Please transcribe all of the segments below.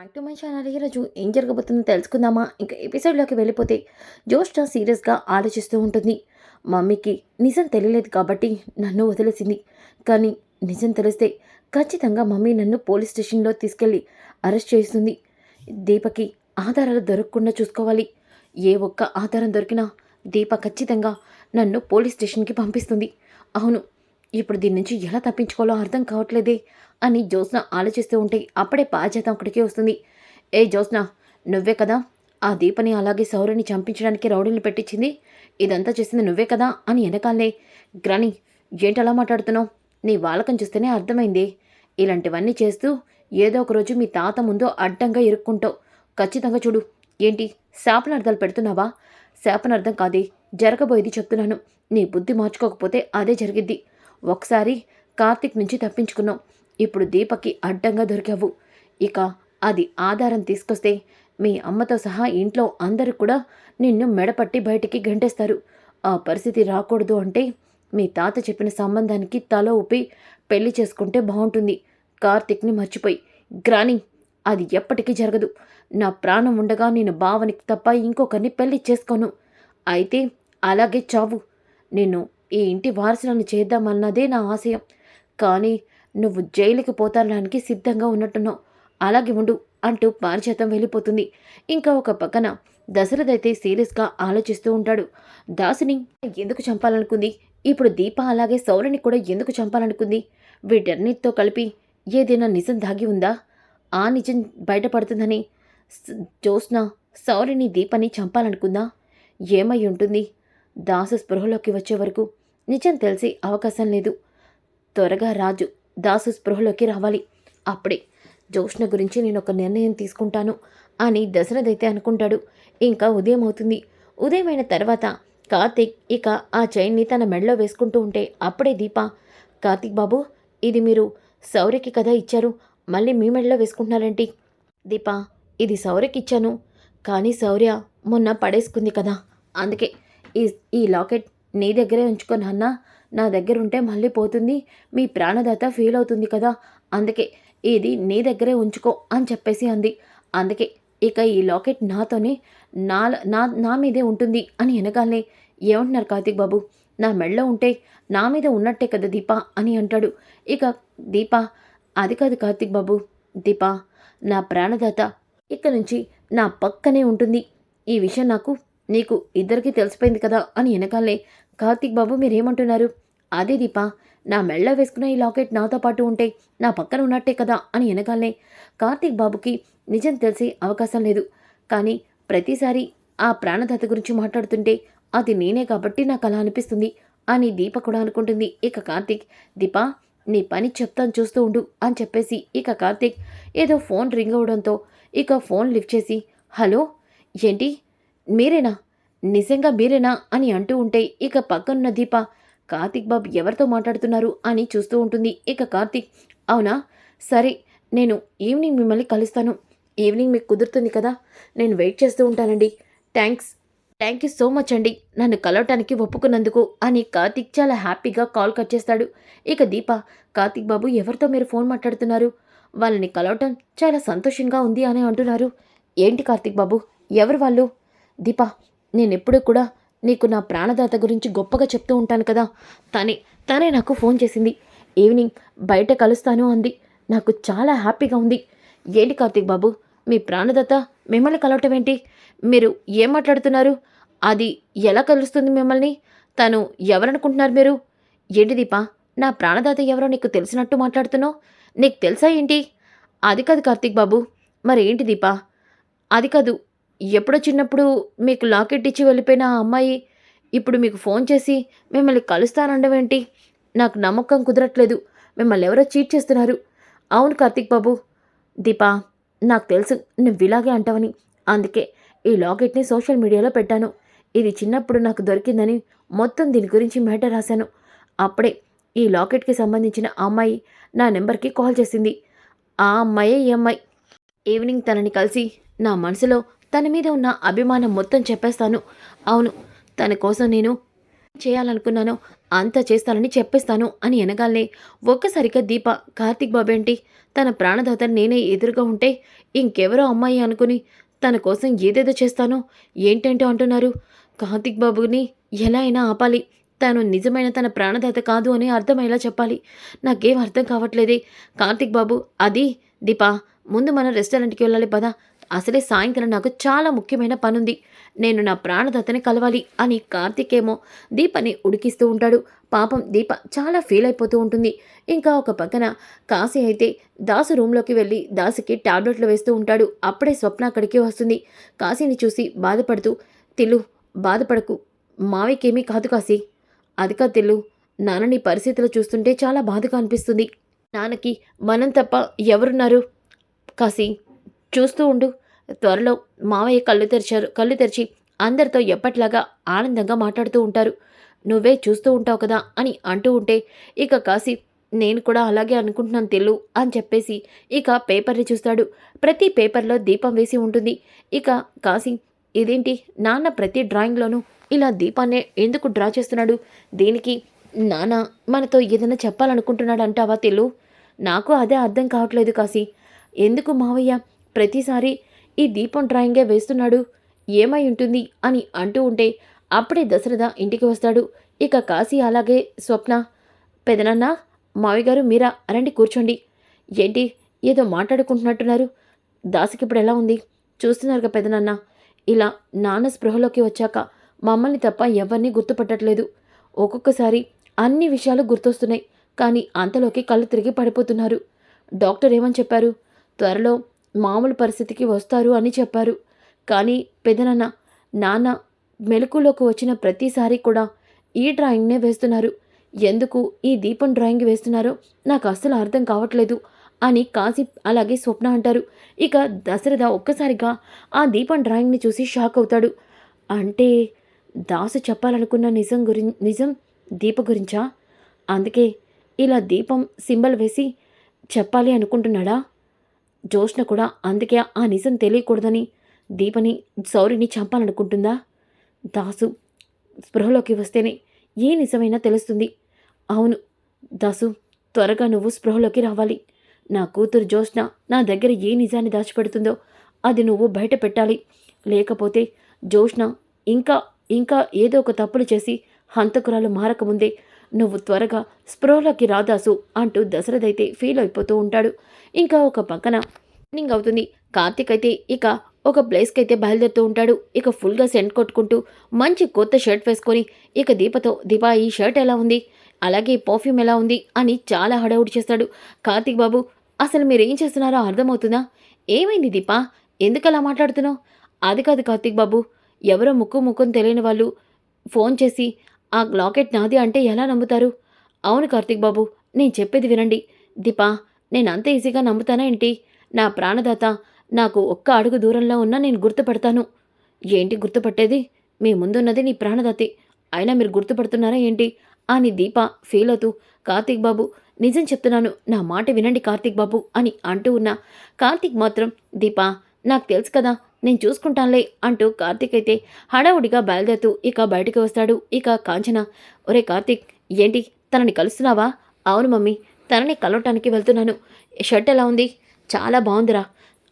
Back to my channel ఈరోజు ఏం జరగబోతుందో తెలుసుకుందామా? ఇంకా ఎపిసోడ్లోకి వెళ్ళిపోతే జోష్టా సీరియస్గా ఆలోచిస్తూ ఉంటుంది. మమ్మీకి నిజం తెలియలేదు కాబట్టి నన్ను వదిలేసింది. కానీ నిజం తెలిస్తే ఖచ్చితంగా మమ్మీ నన్ను పోలీస్ స్టేషన్లో తీసుకెళ్ళి అరెస్ట్ చేస్తుంది. దీపకి ఆధారాలు దొరకకుండా చూసుకోవాలి. ఏ ఒక్క ఆధారం దొరికినా దీప ఖచ్చితంగా నన్ను పోలీస్ స్టేషన్కి పంపిస్తుంది. అవును ఇప్పుడు దీని నుంచి ఎలా తప్పించుకోవాలో అర్థం కావట్లేదే. అని జ్యోత్స్న ఆలోచిస్తూ ఉంటే అప్పుడే బాధ్యత ఒకటికే వస్తుంది. ఏ జ్యోత్స్న నువ్వే కదా? ఆ దీపని అలాగే సౌర్యని చంపించడానికి రౌడీలు పెట్టించింది. ఇదంతా చేసింది నువ్వే కదా? అని వెనకాలే గ్రాని ఏంటలా మాట్లాడుతున్నావు? నీ వాళ్ళకం చూస్తేనే అర్థమైంది. ఇలాంటివన్నీ చేస్తూ ఏదో ఒక రోజు మీ తాత ముందు అడ్డంగా ఇరుక్కుంటావు. ఖచ్చితంగా చూడు. ఏంటి? శాపనార్థాలు పెడుతున్నావా? శాపనార్థం కాదే. జరగబోయేది చెప్తున్నాను. నీ బుద్ధి మార్చుకోకపోతే అదే జరిగిద్ది. ఒకసారి కార్తిక్ నుంచి తప్పించుకున్నావు. ఇప్పుడు దీపకి అడ్డంగా దొరికావు. ఇక అది ఆధారం తీసుకొస్తే మీ అమ్మతో సహా ఇంట్లో అందరూ కూడా నిన్ను మెడపట్టి బయటికి గంటేస్తారు. ఆ పరిస్థితి రాకూడదు అంటే మీ తాత చెప్పిన సంబంధానికి తల ఊపి పెళ్ళి చేసుకుంటే బాగుంటుంది. కార్తిక్ని మర్చిపోయి గ్రాని అది ఎప్పటికీ జరగదు. నా ప్రాణం ఉండగా నేను భావనికి తప్ప ఇంకొకరిని పెళ్ళి చేసుకోను. అయితే అలాగే చావు. నేను ఈ ఇంటి వారసులను చేద్దామన్నదే నా ఆశయం. కానీ నువ్వు జైలుకి పోతానడానికి సిద్ధంగా ఉన్నట్టున్నావు. అలాగే ఉండు అంటూ పారిజాతం వెళ్ళిపోతుంది. ఇంకా ఒక పక్కన దశరథ్ అయితే సీరియస్గా ఆలోచిస్తూ ఉంటాడు. దాసుని ఎందుకు చంపాలనుకుంది? ఇప్పుడు దీప అలాగే సౌరని కూడా ఎందుకు చంపాలనుకుంది? వీటన్నిటితో కలిపి ఏదైనా నిజం దాగి ఉందా? ఆ నిజం బయటపడుతుందని స- జ్యోత్స్న సౌరిని దీపని చంపాలనుకుందా? ఏమై ఉంటుంది? దాసు స్పృహలోకి వచ్చే వరకు నిజం తెలిసే అవకాశం లేదు. త్వరగా రాజు దాసు స్పృహలోకి రావాలి. అప్పుడే జోష్ణ గురించి నేను ఒక నిర్ణయం తీసుకుంటాను అని దశరథ్ అయితే అనుకుంటాడు. ఇంకా ఉదయం అవుతుంది. ఉదయమైన తర్వాత కార్తీక్ ఇక ఆ చైన్ని తన మెడలో వేసుకుంటూ ఉంటే అప్పుడే దీప కార్తీక్ బాబు ఇది మీరు సౌర్యకి కదా ఇచ్చారు? మళ్ళీ మీ మెడలో వేసుకుంటున్నారేంటి? దీప ఇది సౌర్యకి ఇచ్చాను. కానీ శౌర్య మొన్న పడేసుకుంది కదా. అందుకే ఈ ఈ లాకెట్ నీ దగ్గరే ఉంచుకో నాన్న. నా దగ్గర ఉంటే మళ్ళీ పోతుంది. మీ ప్రాణదాత ఫీల్ అవుతుంది కదా. అందుకే ఇది నీ దగ్గరే ఉంచుకో అని చెప్పేసి అంది. అందుకే ఇక ఈ లాకెట్ నాతోనే నా నా నా మీదే ఉంటుంది అని వెనకాలనే ఏమంటున్నారు కార్తీక్ బాబు? నా మెడలో ఉంటే నా మీద ఉన్నట్టే కదా దీప అని అంటాడు. ఇక దీప అది కాదు కార్తీక్ బాబు. దీప నా ప్రాణదాత ఇక్కడ నుంచి నా పక్కనే ఉంటుంది. ఈ విషయం నాకు నీకు ఇద్దరికీ తెలిసిపోయింది కదా అని వెనకాలే కార్తీక్ బాబు మీరేమంటున్నారు? అదే దీపా నా మెళ్ళ వేసుకున్న ఈ లాకెట్ నాతో పాటు ఉంటే నా పక్కన ఉన్నట్టే కదా అని వెనకాలే కార్తీక్ బాబుకి నిజం తెలిసే అవకాశం లేదు. కానీ ప్రతిసారి ఆ ప్రాణదాత గురించి మాట్లాడుతుంటే అది నేనే కాబట్టి నాకు అలా అనిపిస్తుంది అని దీప కూడా అనుకుంటుంది. ఇక కార్తీక్ దీప నీ పని చెప్తాను చూస్తూ ఉండు అని చెప్పేసి ఇక కార్తీక్ ఏదో ఫోన్ రింగ్ అవడంతో ఇక ఫోన్ లిఫ్ట్ చేసి హలో ఏంటి మీరేనా? నిజంగా మీరేనా? అని అంటూ ఉంటే ఇక పక్కనున్న దీప కార్తిక్ బాబు ఎవరితో మాట్లాడుతున్నారు అని చూస్తూ ఉంటుంది. ఇక కార్తిక్ అవునా? సరే నేను ఈవినింగ్ మిమ్మల్ని కలుస్తాను. ఈవినింగ్ మీకు కుదురుతుంది కదా? నేను వెయిట్ చేస్తూ ఉంటానండి. Thanks. Thank you so much అండి. నన్ను కలవటానికి ఒప్పుకున్నందుకు అని కార్తిక్ చాలా హ్యాపీగా కాల్ కట్ చేస్తాడు. ఇక దీప కార్తిక్ బాబు ఎవరితో మీరు ఫోన్ మాట్లాడుతున్నారు? వాళ్ళని కలవటం చాలా సంతోషంగా ఉంది అని అంటున్నారు. ఏంటి కార్తిక్ బాబు? ఎవరు వాళ్ళు? దీప నేనెప్పుడూ కూడా నీకు నా ప్రాణదాత గురించి గొప్పగా చెప్తూ ఉంటాను కదా. తనే తనే నాకు ఫోన్ చేసింది. ఈవినింగ్ బయట కలుస్తాను అంది. నాకు చాలా హ్యాపీగా ఉంది. ఏంటి కార్తీక్ బాబు మీ ప్రాణదాత మిమ్మల్ని కలవటం ఏంటి? మీరు ఏం మాట్లాడుతున్నారు? అది ఎలా కలుస్తుంది మిమ్మల్ని? తను ఎవరనుకుంటున్నారు మీరు? ఏంటి దీపా నా ప్రాణదాత ఎవరో నీకు తెలిసినట్టు మాట్లాడుతున్నావు? నీకు తెలుసా ఏంటి? అది కాదు కార్తీక్ బాబు. మరి ఏంటి దీపా? అది కాదు ఎప్పుడో చిన్నప్పుడు మీకు లాకెట్ ఇచ్చి వెళ్ళిపోయిన ఆ అమ్మాయి ఇప్పుడు మీకు ఫోన్ చేసి మిమ్మల్ని కలుస్తానండవేంటి? నాకు నమ్మకం కుదరట్లేదు. మిమ్మల్ని ఎవరో చీట్ చేస్తున్నారు. అవును కార్తీక్ బాబు. దీపా నాకు తెలుసు నువ్వు ఇలాగే అంటావని. అందుకే ఈ లాకెట్ని సోషల్ మీడియాలో పెట్టాను. ఇది చిన్నప్పుడు నాకు దొరికిందని మొత్తం దీని గురించి మేట రాశాను. అప్పుడే ఈ లాకెట్కి సంబంధించిన అమ్మాయి నా నెంబర్కి కాల్ చేసింది. ఆ అమ్మాయే ఈ అమ్మాయి. ఈవినింగ్ తనని కలిసి నా మనసులో తన మీద ఉన్న అభిమానం మొత్తం చెప్పేస్తాను. అవును తన కోసం నేను చేయాలనుకున్నానో అంతా చేస్తానని చెప్పేస్తాను అని అనగానే ఒక్కసారిగా దీప కార్తీక్ బాబు ఏంటి? తన ప్రాణదాత నేనే ఎదురుగా ఉంటే ఇంకెవరో అమ్మాయి అనుకుని తన కోసం ఏదేదో చేస్తానో? ఏంటంటో అంటున్నారు? కార్తిక్ బాబుని ఎలా అయినా ఆపాలి. తను నిజమైన తన ప్రాణదాత కాదు అని అర్థమయ్యేలా చెప్పాలి. నాకేం అర్థం కావట్లేదే. కార్తిక్ బాబు అది దీపా ముందు మనం రెస్టారెంట్కి వెళ్ళాలి పదా. అసలే సాయంత్రం నాకు చాలా ముఖ్యమైన పనుంది. నేను నా ప్రాణదత్తని కలవాలి అని కార్తీక్ ఏమో దీపని ఉడికిస్తూ ఉంటాడు. పాపం దీప చాలా ఫీల్ అయిపోతూ ఉంటుంది. ఇంకా ఒక పక్కన కాశీ అయితే దాసు రూమ్లోకి వెళ్ళి దాసుకి టాబ్లెట్లు వేస్తూ ఉంటాడు. అప్పుడే స్వప్న అక్కడికి వస్తుంది. కాశీని చూసి బాధపడుతూ తిల్లు బాధపడకు. మావికేమీ కాదు కాశీ. అది కాదు తిల్లు నాన్న నీ పరిస్థితులు చూస్తుంటే చాలా బాధగా అనిపిస్తుంది. నాన్నకి మనం తప్ప ఎవరున్నారు? కాశీ చూస్తూ ఉండు. త్వరలో మావయ్య కళ్ళు తెరిచారు. కళ్ళు తెరిచి అందరితో ఎప్పట్లాగా ఆనందంగా మాట్లాడుతూ ఉంటారు. నువ్వే చూస్తూ ఉంటావు కదా అని అంటూ ఉంటే ఇక కాశీ నేను కూడా అలాగే అనుకుంటున్నాను తెలు అని చెప్పేసి ఇక పేపర్ని చూస్తాడు. ప్రతి పేపర్లో దీపం వేసి ఉంటుంది. ఇక కాశీ ఇదేంటి నాన్న ప్రతి డ్రాయింగ్లోనూ ఇలా దీపాన్నే ఎందుకు డ్రా చేస్తున్నాడు? దీనికి నాన్న మనతో ఏదైనా చెప్పాలనుకుంటున్నాడు అంటావా తెలు నాకు అదే అర్థం కావట్లేదు కాశీ. ఎందుకు మావయ్య? ప్రతిసారి ఈ దీపం డ్రాయింగే వేస్తున్నాడు. ఏమై ఉంటుంది? అని అంటూ ఉంటే అప్పుడే దశరథ ఇంటికి వస్తాడు. ఇక కాశీ అలాగే స్వప్న. పెదనాన్న మావయ్య గారు మీరా రండి కూర్చోండి. ఏంటి? ఏదో మాట్లాడుకుంటున్నట్టున్నారు. దాసికి ఇప్పుడు ఎలా ఉంది? చూస్తున్నారుగా పెదనాన్న. ఇలా నాన్న స్పృహలోకి వచ్చాక మమ్మల్ని తప్ప ఎవరిని గుర్తుపట్టట్లేదు. ఒక్కొక్కసారి అన్ని విషయాలు గుర్తొస్తున్నాయి. కానీ అంతలోకి కళ్ళు తిరిగి పడిపోతున్నారు. డాక్టర్ ఏమని చెప్పారు? త్వరలో మామూలు పరిస్థితికి వస్తారు అని చెప్పారు. కానీ పెదనాన్న నాన్న మెలకులోకి వచ్చిన ప్రతిసారి కూడా ఈ డ్రాయింగ్నే వేస్తున్నారు. ఎందుకు ఈ దీపం డ్రాయింగ్ వేస్తున్నారో నాకు అస్సలు అర్థం కావట్లేదు అని కాశీ అలాగే స్వప్న అంటారు. ఇక దశరథ ఒక్కసారిగా ఆ దీపం డ్రాయింగ్ని చూసి షాక్ అవుతాడు. అంటే దాసు చెప్పాలనుకున్న నిజం గురి నిజం దీప గురించా? అందుకే ఇలా దీపం సింబల్ వేసి చెప్పాలి అనుకుంటున్నాడా? జోష్న కూడా అందుకే ఆ నిజం తెలియకూడదని దీపని సౌరిని చంపాలనుకుంటుందా? దాసు స్పృహలోకి వస్తేనే ఏ నిజమైనా తెలుస్తుంది. అవును దాసు త్వరగా నువ్వు స్పృహలోకి రావాలి. నా కూతురు జోష్న నా దగ్గర ఏ నిజాన్ని దాచిపెడుతుందో అది నువ్వు బయట పెట్టాలి. లేకపోతే జోష్న ఇంకా ఇంకా ఏదో ఒక తప్పులు చేసి హంతకురాలు మారకముందే నువ్వు త్వరగా స్ప్రోలోకి రాదాసు అంటూ దశరథైతే ఫీల్ అయిపోతూ ఉంటాడు. ఇంకా ఒక పక్కన ఈవినింగ్ అవుతుంది. కార్తీక్ అయితే ఇక ఒక ప్లేస్కి అయితే బయలుదేరుతూ ఉంటాడు. ఇక ఫుల్గా సెంట్ కొట్టుకుంటూ మంచి కొత్త షర్ట్ వేసుకొని ఇక దీపతో దీపా ఈ షర్ట్ ఎలా ఉంది? అలాగే పర్ఫ్యూమ్ ఎలా ఉంది? అని చాలా హడావుడి చేస్తాడు. కార్తీక్ బాబు అసలు మీరు ఏం చేస్తున్నారో అర్థమవుతుందా? ఏమైంది దీపా? ఎందుకు అలా మాట్లాడుతున్నావు? అది కాదు కార్తీక్ బాబు ఎవరో ముక్కు ముక్కుని తెలియని వాళ్ళు ఫోన్ చేసి ఆ లాకెట్ నాది అంటే ఎలా నమ్ముతారు? అవును కార్తిక్ బాబు నేను చెప్పేది వినండి. దీపా నేను అంత ఈజీగా నమ్ముతానా ఏంటి? నా ప్రాణదాత నాకు ఒక్క అడుగు దూరంలో ఉన్నా నేను గుర్తుపడతాను. ఏంటి గుర్తుపట్టేది? మీ ముందున్నది నీ ప్రాణదాతి. అయినా మీరు గుర్తుపడుతున్నారా ఏంటి? అని దీప ఫీల్ అవుతూ కార్తీక్ బాబు నిజం చెప్తున్నాను నా మాట వినండి కార్తీక్ బాబు అని అంటూ ఉన్నా కార్తీక్ మాత్రం దీప నాకు తెలుసు కదా నేను చూసుకుంటానులే అంటూ కార్తీక్ అయితే హడావుడిగా బయలుదేరుతూ ఇక బయటికి వస్తాడు. ఇక కాంచన ఒరే కార్తీక్ ఏంటి? తనని కలుస్తున్నావా? అవును మమ్మీ తనని కలవటానికి వెళ్తున్నాను. షర్ట్ ఎలా ఉంది? చాలా బాగుందిరా.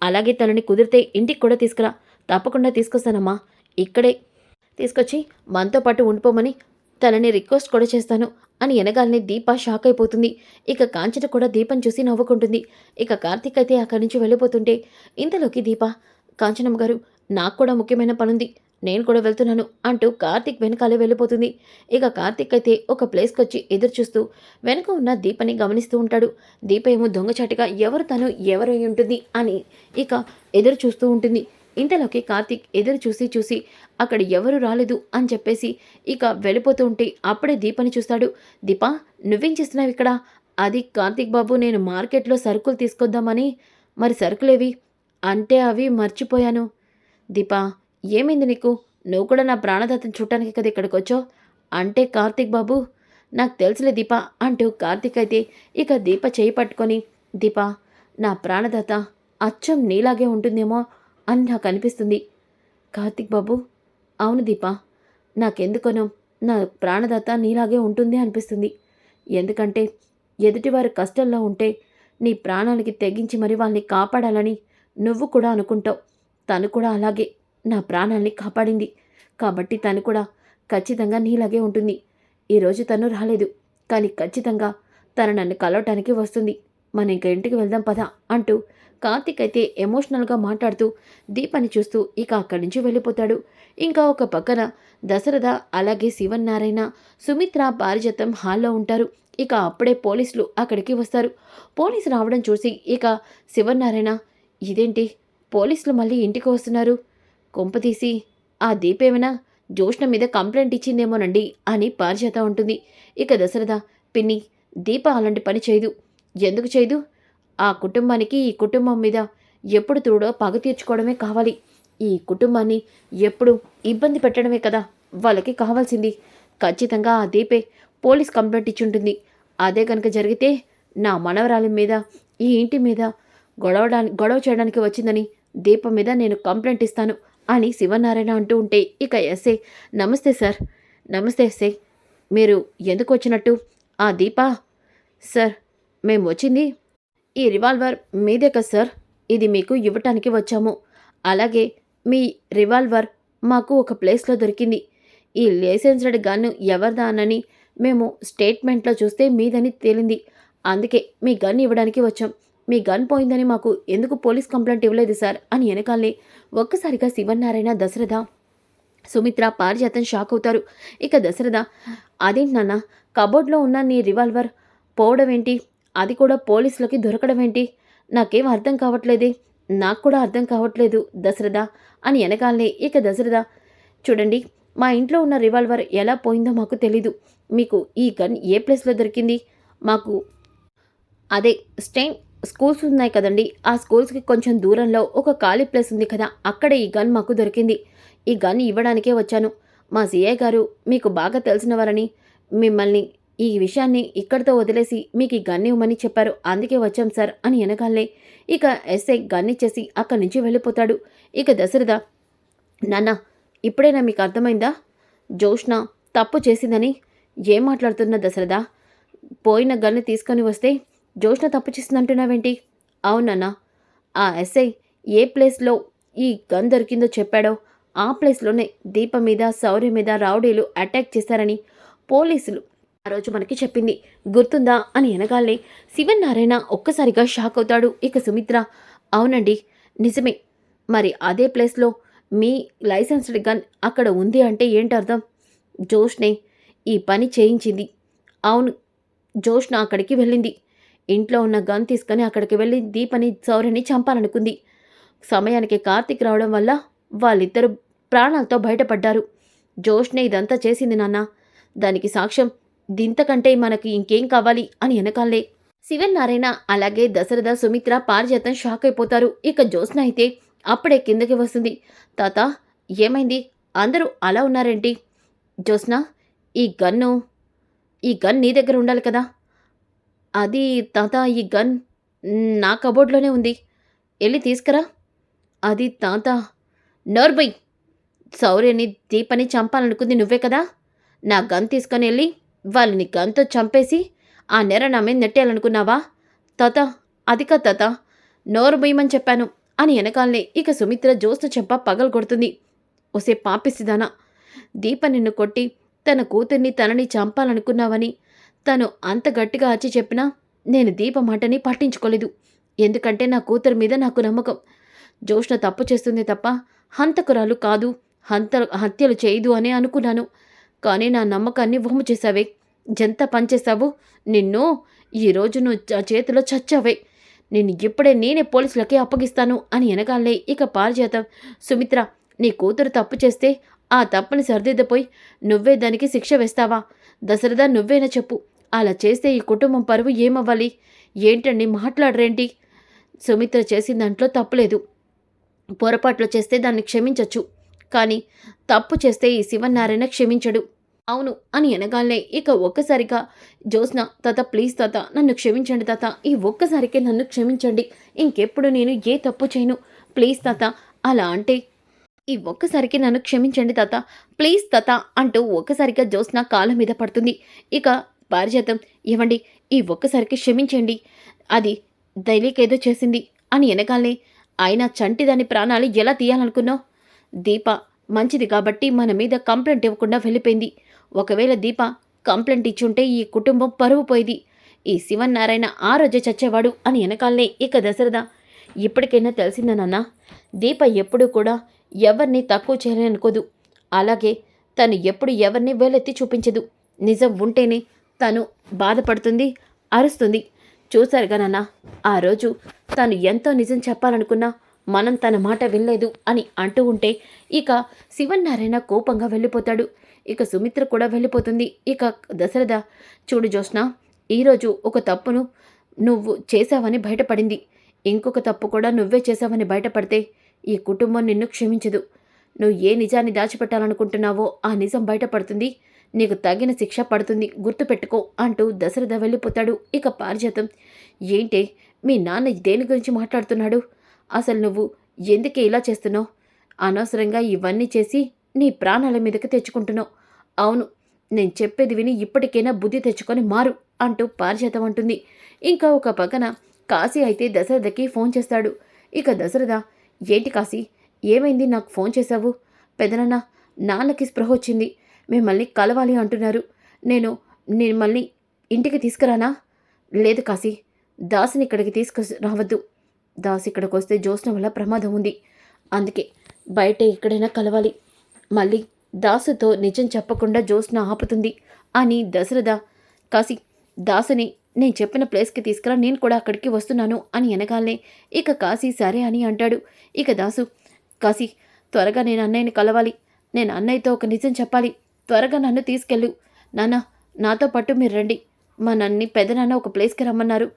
అలాగే తనని కుదిరితే ఇంటికి కూడా తీసుకురా. తప్పకుండా తీసుకొస్తానమ్మా. ఇక్కడే తీసుకొచ్చి మనతో పాటు ఉండిపోమని తనని రిక్వెస్ట్ కూడా చేస్తాను అని ఎనగాలని దీప షాక్ అయిపోతుంది. ఇక కాంచన కూడా దీపం చూసి నవ్వుకుంటుంది. ఇక కార్తీక్ అయితే అక్కడి నుంచి వెళ్ళిపోతుంటే ఇంతలోకి దీప కాంచనమ్మ గారు నాకు కూడా ముఖ్యమైన పనుంది. నేను కూడా వెళ్తున్నాను అంటూ కార్తీక్ వెనకాలే వెళ్ళిపోతుంది. ఇక కార్తీక్ అయితే ఒక ప్లేస్కి వచ్చి ఎదురు చూస్తూ వెనుక ఉన్న దీపని గమనిస్తూ ఉంటాడు. దీప ఏమో దొంగచాటిగా ఎవరు తను ఎవరు అయి ఉంటుంది అని ఇక ఎదురు చూస్తూ ఉంటుంది. ఇంతలోకి కార్తీక్ ఎదురు చూసి చూసి అక్కడ ఎవరు రాలేదు అని చెప్పేసి ఇక వెళ్ళిపోతూ ఉంటే అప్పుడే దీపని చూస్తాడు. దీపా నువ్వేం చేస్తున్నావు ఇక్కడ? అది కార్తీక్ బాబు నేను మార్కెట్లో సరుకులు తీసుకొద్దామని. మరి సరుకులేవి? అంటే అవి మర్చిపోయాను. దీపా ఏమైంది నీకు? నువ్వు కూడా నా ప్రాణదాతను చూడటానికి కదా ఇక్కడికి వచ్చావు అంటే కార్తీక్ బాబు? నాకు తెలుసులే దీప అంటూ కార్తీక్ అయితే ఇక దీప చేయి పట్టుకొని దీప నా ప్రాణదాత అచ్చం నీలాగే ఉంటుందేమో అని నాకు అనిపిస్తుంది. కార్తీక్ బాబు అవును దీప నాకెందుకనో నా ప్రాణదాత నీలాగే ఉంటుంది అనిపిస్తుంది. ఎందుకంటే ఎదుటివారు కష్టంలో ఉంటే నీ ప్రాణానికి తెగించి మరి వాళ్ళని కాపాడాలని నువ్వు కూడా అనుకుంటావు. తను కూడా అలాగే నా ప్రాణాల్ని కాపాడింది. కాబట్టి తను కూడా ఖచ్చితంగా నీలాగే ఉంటుంది. ఈరోజు తను రాలేదు. కానీ ఖచ్చితంగా తను నన్ను కలవటానికి వస్తుంది. మన ఇంక ఇంటికి వెళ్దాం పదా అంటూ కార్తిక్ అయితే ఎమోషనల్గా మాట్లాడుతూ దీపాన్ని చూస్తూ ఇక అక్కడి నుంచి వెళ్ళిపోతాడు. ఇంకా ఒక పక్కన దశరథ అలాగే శివన్నారాయణ సుమిత్ర పారిజాతం హాల్లో ఉంటారు. ఇక అప్పుడే పోలీసులు అక్కడికి వస్తారు. పోలీసు రావడం చూసి ఇక శివన్నారాయణ ఇదేంటి? పోలీసులు మళ్ళీ ఇంటికి వస్తున్నారు. కొంపతీసి ఆ దీపేమైనా జోష్ణ మీద కంప్లైంట్ ఇచ్చిందేమోనండి అని పారిజాత ఉంటుంది. ఇక దశరథ పిన్ని దీప అలాంటి పని చేయదు. ఎందుకు చేయదు? ఆ కుటుంబానికి ఈ కుటుంబం మీద ఎప్పుడు తూడో పగ తీర్చుకోవడమే కావాలి. ఈ కుటుంబాన్ని ఎప్పుడు ఇబ్బంది పెట్టడమే కదా వాళ్ళకి కావాల్సింది. ఖచ్చితంగా ఆ దీపే పోలీస్ కంప్లైంట్ ఇచ్చుంటుంది అదే కనుక జరిగితే నా మనవరాలి మీద ఈ ఇంటి మీద గొడవడానికి గొడవ చేయడానికి వచ్చిందని దీపం మీద నేను కంప్లైంట్ ఇస్తాను అని శివనారాయణ అంటూ ఉంటే ఇక ఎస్ఏ నమస్తే సార్ నమస్తే ఎస్ఏ మీరు ఎందుకు వచ్చినట్టు? ఆ దీపా సార్ మేము వచ్చింది. ఈ రివాల్వర్ మీదే కదా సార్? ఇది మీకు ఇవ్వటానికి వచ్చాము. అలాగే మీ రివాల్వర్ మాకు ఒక ప్లేస్లో దొరికింది. ఈ లైసెన్స్డ్ గన్ ఎవరిదానని మేము స్టేట్మెంట్లో చూస్తే మీదని తేలింది. అందుకే మీ గన్ ఇవ్వడానికి వచ్చాం. మీ గన్ పోయిందని మాకు ఎందుకు పోలీస్ కంప్లైంట్ ఇవ్వలేదు సార్? అని వెనకాలే ఒక్కసారిగా శివనారాయణ దశరథ సుమిత్ర పారిజాతం షాక్ అవుతారు. ఇక దశరథ అదేంటి నాన్న? కబోర్డ్లో ఉన్న నీ రివాల్వర్ పోవడం ఏంటి అది కూడా పోలీసులకి దొరకడం ఏంటి నాకేం అర్థం కావట్లేదే. నాకు కూడా అర్థం కావట్లేదు దశరథ అని వెనకాలనే ఇక దశరథ చూడండి మా ఇంట్లో ఉన్న రివాల్వర్ ఎలా పోయిందో మాకు తెలీదు. మీకు ఈ గన్ ఏ ప్లేస్లో దొరికింది? మాకు అదే స్టెయిన్ స్కూల్స్ ఉన్నాయి కదండి. ఆ స్కూల్స్కి కొంచెం దూరంలో ఒక ఖాళీ ప్లేస్ ఉంది కదా. అక్కడ ఈ గన్ మాకు దొరికింది. ఈ గన్ ఇవ్వడానికే వచ్చాను. మా సిఐ గారు మీకు బాగా తెలిసినవారని మిమ్మల్ని ఈ విషయాన్ని ఇక్కడితో వదిలేసి మీకు ఈ గన్ ఇవ్వమని చెప్పారు. అందుకే వచ్చాం సార్ అని వెనకాలే ఇక ఎస్ఐ గన్ ఇచ్చేసి అక్కడి నుంచి వెళ్ళిపోతాడు. ఇక దశరథ నాన్న ఇప్పుడైనా మీకు అర్థమైందా? జోష్న తప్పు చేసిందని ఏం మాట్లాడుతున్న దశరథ? పోయిన గన్ను తీసుకొని వస్తే జోష్న తప్పు చేసిందంటున్నావేంటి? అవునన్నా ఆ ఎస్ఐ ఏ ప్లేస్లో ఈ గన్ దొరికిందో చెప్పాడో ఆ ప్లేస్లోనే దీప మీద శౌర్య మీద రౌడీలు అటాక్ చేశారని పోలీసులు ఆ రోజు మనకి చెప్పింది. గుర్తుందా అని అనగానే శివన్ నారాయణ ఒక్కసారిగా షాక్ అవుతాడు ఇక సుమిత్ర. అవునండి నిజమే. మరి అదే ప్లేస్లో మీ లైసెన్స్డ్ గన్ అక్కడ ఉంది అంటే ఏంటి అర్థం? జోష్నే ఈ పని చేయించింది. అవును జోష్న అక్కడికి వెళ్ళింది. ఇంట్లో ఉన్న గన్ తీసుకొని అక్కడికి వెళ్ళి దీపని సౌర్యని చంపాలనుకుంది. సమయానికి కార్తీక్ రావడం వల్ల వాళ్ళిద్దరు ప్రాణాలతో బయటపడ్డారు. జోష్నే ఇదంతా చేసింది నాన్న. దానికి సాక్ష్యం దింతకంటే మనకి ఇంకేం కావాలి అని వెనకాలే. శివన్ నారాయణ అలాగే దశరథ సుమిత్ర పారిజాతం షాక్ అయిపోతారు. ఇక జ్యోత్స్న అయితే అప్పుడే కిందకి వస్తుంది. తాత ఏమైంది? అందరూ అలా ఉన్నారేంటి? జ్యోత్స్న ఈ గన్ను ఈ గన్ నీ దగ్గర ఉండాలి కదా? అది తాత ఈ గన్ నా కబోర్డ్లోనే ఉంది. వెళ్ళి తీసుకురా. అది తాత. నోర్బై సౌర్యని దీపని చంపాలనుకుంది నువ్వే కదా. నా గన్ తీసుకొని వెళ్ళి వాళ్ళని గన్తో చంపేసి ఆ నెర నా మీద నెట్టేయాలనుకున్నావా? తాత అది కా తాత. నోరు బొయ్యమని చెప్పాను అని వెనకాలనే ఇక సుమిత్ర జోస్ను చెంప పగలు కొడుతుంది. ఒసే పాపిసిదానా దీప నిన్ను కొట్టి తన కూతుర్ని తనని చంపాలనుకున్నావని తను అంత గట్టిగా అచ్చి చెప్పినా నేను దీప మాటని పట్టించుకోలేదు. ఎందుకంటే నా కూతురు మీద నాకు నమ్మకం. జోష్ణ తప్పు చేస్తుంది తప్ప హంతకురాలు కాదు. హంత హత్యలు చేయదు అని అనుకున్నాను. కానీ నా నమ్మకాన్ని వమ్ము చేశావే. ఎంత పనిచేశావు నిన్ను ఈరోజు నువ్వు చేతిలో చచ్చావే. నేను ఇప్పుడే నేనే పోలీసులకి అప్పగిస్తాను అని వెనకాలే ఇక పారిజాతం. సుమిత్ర నీ కూతురు తప్పు చేస్తే ఆ తప్పుని సరిదిద్దపోయి నువ్వే దానికి శిక్ష వేస్తావా? దశరథ నువ్వేనా చెప్పు. అలా చేస్తే ఈ కుటుంబం పరువు ఏమవ్వాలి? ఏంటండి మాట్లాడరేంటి? సుమిత్ర చేసిన దాంట్లో తప్పులేదు. పొరపాట్లు చేస్తే దాన్ని క్షమించొచ్చు. కానీ తప్పు చేస్తే ఈ శివనారాయణ క్షమించడు. అవును అని అనగానే ఇక ఒక్కసారిగా జ్యోత్స్న తాత ప్లీజ్ తాత నన్ను క్షమించండి తాత. ఈ ఒక్కసారికి నన్ను క్షమించండి. ఇంకెప్పుడు నేను ఏ తప్పు చేయను. ప్లీజ్ తాత అలా అంటే ఈ ఒక్కసారికి నన్ను క్షమించండి తాత. ప్లీజ్ తాత అంటూ ఒక్కసారిగా జ్యోత్స్న కాళ్ళ మీద పడుతుంది. ఇక పారిజాతం ఇవ్వండి ఈ ఒక్కసారికి క్షమించండి. అది దైలీకేదో చేసింది అని వెనకాలనే ఆయన చంటి దాని ప్రాణాలు ఎలా తీయాలనుకున్నావు దీప మంచిది కాబట్టి మన మీద కంప్లైంట్ ఇవ్వకుండా వెళ్ళిపోయింది. ఒకవేళ దీప కంప్లైంట్ ఇచ్చుంటే ఈ కుటుంబం పరువు పోయింది. ఈ శివన్నారాయణ ఆ రోజే చచ్చేవాడు అని వెనకాలనే ఇక దశరథ. ఇప్పటికైనా తెలిసిందా నాన్న? దీప ఎప్పుడూ కూడా ఎవరిని తక్కువ చేయాలనుకోదు అలాగే తను ఎప్పుడు ఎవరిని వేలెత్తి చూపించదు. నిజం ఉంటేనే తను బాధపడుతుంది అరుస్తుంది. చూశారుగా నాన్న ఆ రోజు తను ఎంతో నిజం చెప్పాలనుకున్నా మనం తన మాట వినలేదు అని అంటూ ఉంటే ఇక శివన్నారాయణ కోపంగా వెళ్ళిపోతాడు. ఇక సుమిత్ర కూడా వెళ్ళిపోతుంది. ఇక దశరథ చూడు జోష్న ఈరోజు ఒక తప్పును నువ్వు చేశావని బయటపడింది. ఇంకొక తప్పు కూడా నువ్వే చేశావని బయటపడితే ఈ కుటుంబం నిన్ను క్షమించదు. నువ్వు ఏ నిజాన్ని దాచిపెట్టాలనుకుంటున్నావో ఆ నిజం బయటపడుతుంది. నీకు తగిన శిక్ష పడుతుంది గుర్తుపెట్టుకో అంటూ దశరథ వెళ్ళిపోతాడు. ఇక పారిజాతం ఏంటి మీ నాన్న దేని గురించి మాట్లాడుతున్నాడు? అసలు నువ్వు ఎందుకే ఇలా చేస్తున్నావు? అనవసరంగా ఇవన్నీ చేసి నీ ప్రాణాల మీదకి తెచ్చుకుంటున్నావు. అవును నేను చెప్పేది విని ఇప్పటికైనా బుద్ధి తెచ్చుకొని మారు అంటూ పారిజాతం అంటుంది. ఇంకా ఒక పక్కన కాశీ అయితే దశరథకి ఫోన్ చేస్తాడు. ఇక దశరథ ఏంటి కాశీ ఏమైంది? నాకు ఫోన్ చేశావు? పెదనాన్న నాన్నకి స్పృహ వచ్చింది. మిమ్మల్ని కలవాలి అంటున్నారు. నేను మిమ్మల్ని ఇంటికి తీసుకురానా? లేదు కాశీ దాసుని ఇక్కడికి తీసుకు రావద్దు దాస్ ఇక్కడికి వస్తే జ్యోత్స్న వల్ల ప్రమాదం ఉంది. అందుకే బయట ఎక్కడైనా కలవాలి. మళ్ళీ దాసుతో నిజం చెప్పకుండా జ్యోత్స్న ఆపుతుంది అని దశరథ కాశీ దాసుని నేను చెప్పిన ప్లేస్కి తీసుకురా నేను కూడా అక్కడికి వస్తున్నాను అని అనగానే ఇక కాశీ సరే అని అంటాడు. ఇక దాసు కాశీ త్వరగా నేను అన్నయ్యని కలవాలి. నేను అన్నయ్యతో ఒక నిజం చెప్పాలి. త్వరగా నన్ను తీసుకెళ్ళు. నాన్న నాతో పాటు మీరు రండి. మా నన్ని పెదనాన్న ఒక ప్లేస్కి రమ్మన్నారు.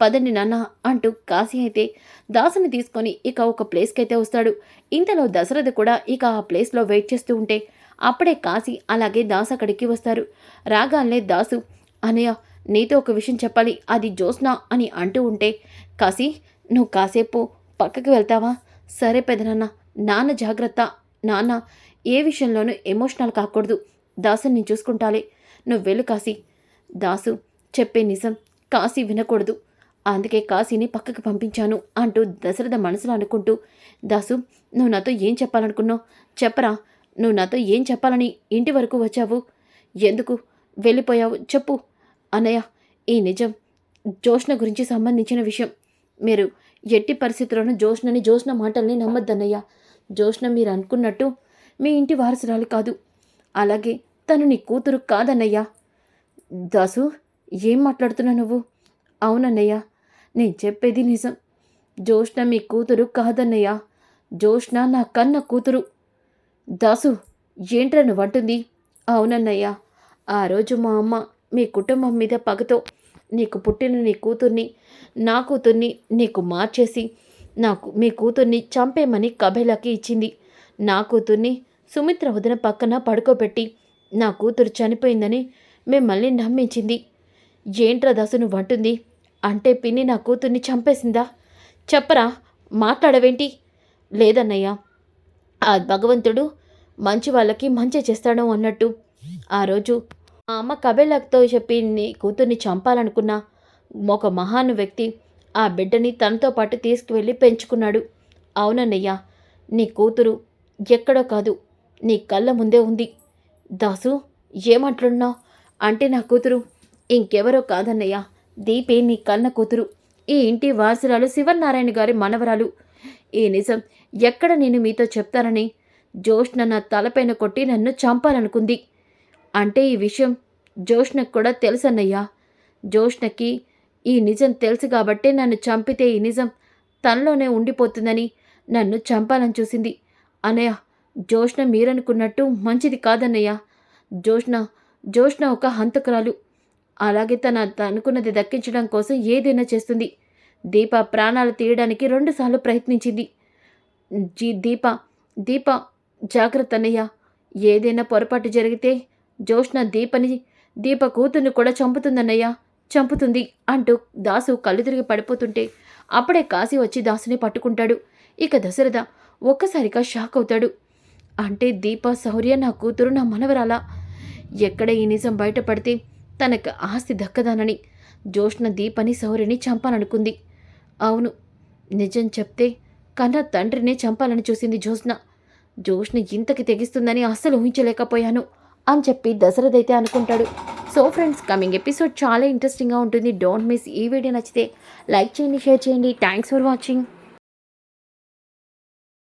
పదండి నాన్న అంటూ కాశీ అయితే దాసుని తీసుకొని ఇక ఒక ప్లేస్కి అయితే వస్తాడు. ఇంతలో దశరథ కూడా ఇక ఆ ప్లేస్లో వెయిట్ చేస్తూ ఉంటే అప్పుడే కాశీ అలాగే దాసు అక్కడికి వస్తారు. రాగానే దాసు అనయ్య నీతో ఒక విషయం చెప్పాలి. అది జోస్నా అని అంటూ ఉంటే కాశీ నువ్వు కాసేపు పక్కకి వెళ్తావా? సరే పెదనాన్న. నాన్న జాగ్రత్త. నాన్న ఏ విషయంలోనూ ఎమోషనల్ కాకూడదు. దాసుని నేను చూసుకుంటాలే. నువ్వు వెళ్ళు కాశీ. దాసు చెప్పే నిజం కాశీ వినకూడదు. అందుకే కాశీని పక్కకి పంపించాను అంటూ దశరథ మనసులో అనుకుంటూ దాసు నువ్వు నాతో ఏం చెప్పాలనుకున్నావు? చెప్పరా? నువ్వు నాతో ఏం చెప్పాలని ఇంటి వరకు వచ్చావు? ఎందుకు? వెళ్ళిపోయావు? చెప్పు. అన్నయ్య ఈ నిజం జోష్ణ గురించి సంబంధించిన విషయం. మీరు ఎట్టి పరిస్థితుల్లోనూ జోష్ణని జోష్న మాటల్ని నమ్మద్దన్నయ్య. జోష్ణ మీరు అనుకున్నట్టు మీ ఇంటి వారసురాలు కాదు. అలాగే తను నీ కూతురు కాదన్నయ్యా. దాసు ఏం మాట్లాడుతున్నావు నువ్వు? అవునన్నయ్యా నేను చెప్పేది నిజం. జోష్ణ మీ కూతురు కాదన్నయ్యా. జోష్ణ నా కన్న కూతురు. దాసు ఏంట్రా వంటుంది అవునన్నయ్యా ఆ రోజు మా అమ్మ మీ కుటుంబం మీద పగతో నీకు పుట్టిన నీ కూతుర్ని నా కూతుర్ని నీకు మార్చేసి నాకు మీ కూతుర్ని చంపేమని కబేలాకి ఇచ్చింది. నా కూతుర్ని సుమిత్ర వదిన పక్కన పడుకోబెట్టి నా కూతురు చనిపోయిందని మిమ్మల్ని నమ్మించింది. ఏంట్రా దాసు నువ్వంటుంది అంటే పిన్ని నా కూతుర్ని చంపేసిందా? చెప్పరా మాట్లాడవేంటి? లేదన్నయ్యా. ఆ భగవంతుడు మంచి వాళ్ళకి మంచి చేస్తాడు అన్నట్టు. ఆ రోజు మా అమ్మ కబేళతో చెప్పి నీ కూతుర్ని చంపాలనుకున్న ఒక మహాను వ్యక్తి ఆ బిడ్డని తనతో పాటు తీసుకువెళ్ళి పెంచుకున్నాడు. అవునన్నయ్యా నీ కూతురు ఎక్కడో కాదు నీ కళ్ళ ముందే ఉంది. దాసు ఏమంటున్నావు అంటే నా కూతురు. ఇంకెవరో కాదన్నయ్య. దీపే నీ కన్న కూతురు. ఈ ఇంటి వారసురాలు శివనారాయణ గారి మనవరాలు. ఈ నిజం ఎక్కడ నేను మీతో చెప్తానని? జోష్న నా తలపైన కొట్టి నన్ను చంపాలనుకుంది. అంటే ఈ విషయం జోష్నకు కూడా తెలుసన్నయ్యా. జోష్నకి ఈ నిజం తెలుసు కాబట్టే నన్ను చంపితే ఈ నిజం తనలోనే ఉండిపోతుందని నన్ను చంపాలని చూసింది. అనయ్య జోష్న మీరనుకున్నట్టు మంచిది కాదన్నయ్య. జోష్న జోష్న ఒక హంతకురాలు. అలాగే తన అనుకున్నది దక్కించడం కోసం ఏదైనా చేస్తుంది. దీప ప్రాణాలు తీయడానికి రెండుసార్లు ప్రయత్నించింది. జీ దీప దీప జాగ్రత్త అన్నయ్య ఏదైనా పొరపాటు జరిగితే జోష్న దీపని దీప కూతుర్ని కూడా చంపుతుందన్నయ్య. చంపుతుంది అంటూ దాసు కళ్ళు తిరిగి పడిపోతుంటే అప్పుడే కాశీ వచ్చి దాసుని పట్టుకుంటాడు. ఇక దశరథ ఒక్కసారిగా షాక్ అవుతాడు. అంటే దీప శౌర్య నా కూతురు నా మనవరాల? ఎక్కడ ఈ నిజం బయటపడితే తనకు ఆస్తి దక్కదానని జోష్ణ దీపని శౌర్యని చంపాలనుకుంది. అవును నిజం చెప్తే కన్నా తండ్రినే చంపాలని చూసింది జోష్ణ జోష్ణ ఇంతకి తెగిస్తుందని అస్సలు ఊహించలేకపోయాను అని చెప్పి దశరథ్ అయితే అనుకుంటాడు. సో ఫ్రెండ్స్ కమింగ్ ఎపిసోడ్ చాలా ఇంట్రెస్టింగ్గా ఉంటుంది. డోంట్ మిస్ ఈ వీడియో నచ్చితే లైక్ చేయండి షేర్ చేయండి. Thanks for watching.